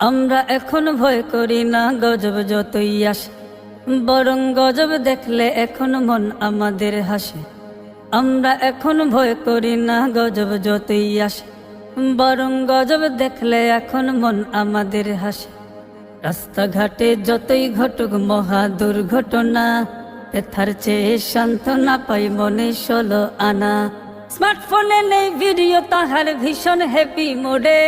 আমরা এখন ভয় করি না, গজব যতই আসে। বরং গজব দেখলে এখন মন আমাদের হাসে। আমরা এখন ভয় করি না, গজব যতই আসে। বরং গজব দেখলে এখন মন আমাদের হাসে। রাস্তাঘাটে যতই ঘটুক মহা দুর্ঘটনা, ব্যথার চেয়ে সান্ত্বনা পাই মনে ষোলো আনা। স্মার্টফোনে নেই ভিডিও, তাহার ভীষণ হ্যাপি মোডে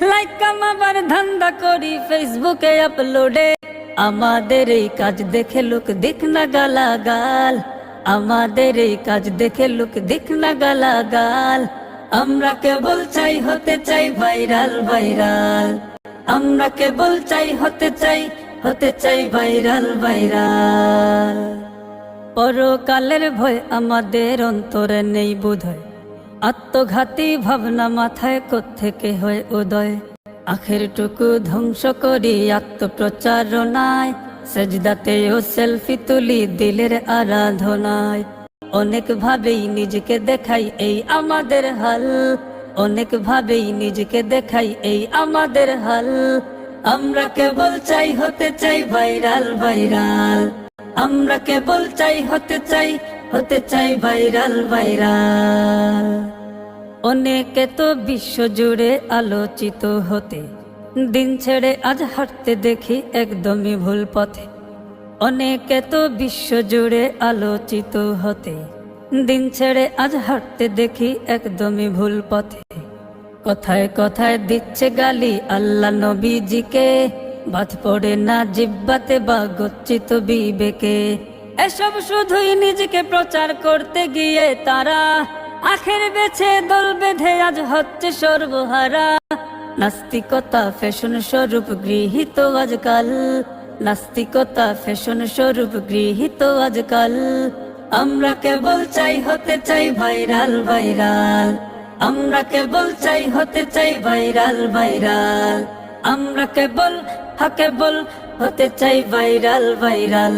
লাইক কামাবার ধান্দা করি ফেসবুকে আপলোডে আমাদের এই কাজ দেখে লোক দেখ না গালা গাল আমাদের এই কাজ দেখে লোক দেখ না গালা গাল আমরা কেবল চাই হতে চাই ভাইরাল ভাইরাল আমরা কেবল চাই হতে চাই হতে চাই ভাইরাল ভাইরাল পরকালের ভয় আমাদের অন্তরে নেই বোধয় আত্মঘাতী ভাবনা মাথায় কোত্থেকে হয় উদয়? আখের টুকু ধ্বংস করি আত্মপ্রচারণায়। ও সেলফি তুলি দিলের আরাধনায়। অনেক ভাবেই নিজেকে দেখাই এই আমাদের হাল। অনেক ভাবেই নিজেকে দেখাই এই আমাদের হাল। আমরা কেবল চাই হতে চাই ভাইরাল ভাইরাল। আমরা কেবল চাই হতে চাই হতে চাই ভাইরাল ভাইরাল। অনেকে তো বিশ্ব জুড়ে আলোচিত হতে, দিন ছেড়ে আজ হাঁটতে দেখি একদমই ভুল পথে। অনেকে তো বিশ্ব জুড়ে আলোচিত হতে, দিন ছেড়ে আজ হাঁটতে দেখি একদমই ভুল পথে। কথায় কথায় দিচ্ছে গালি আল্লাহ নবীজিকে, বাদ পড়ে না জিব্বাতে বা গচ্ছিত বিবেকে। এসব শুধুই নিজেকে প্রচার করতে গিয়ে তারা। আখের বেছে দল বেঁধে আজ হচ্ছে সর্বহারা। নাস্তিকতা ফ্যাশন স্বরূপ গৃহীত আজকাল। নাস্তিকতা ফ্যাশন স্বরূপ গৃহীত আজকাল। আমরা কেবল চাই, হতে চাই ভাইরাল ভাইরাল। আমরা কেবল চাই, হতে চাই ভাইরাল ভাইরাল। আমরা কেবল, হা কেবল, হতে চাই ভাইরাল ভাইরাল।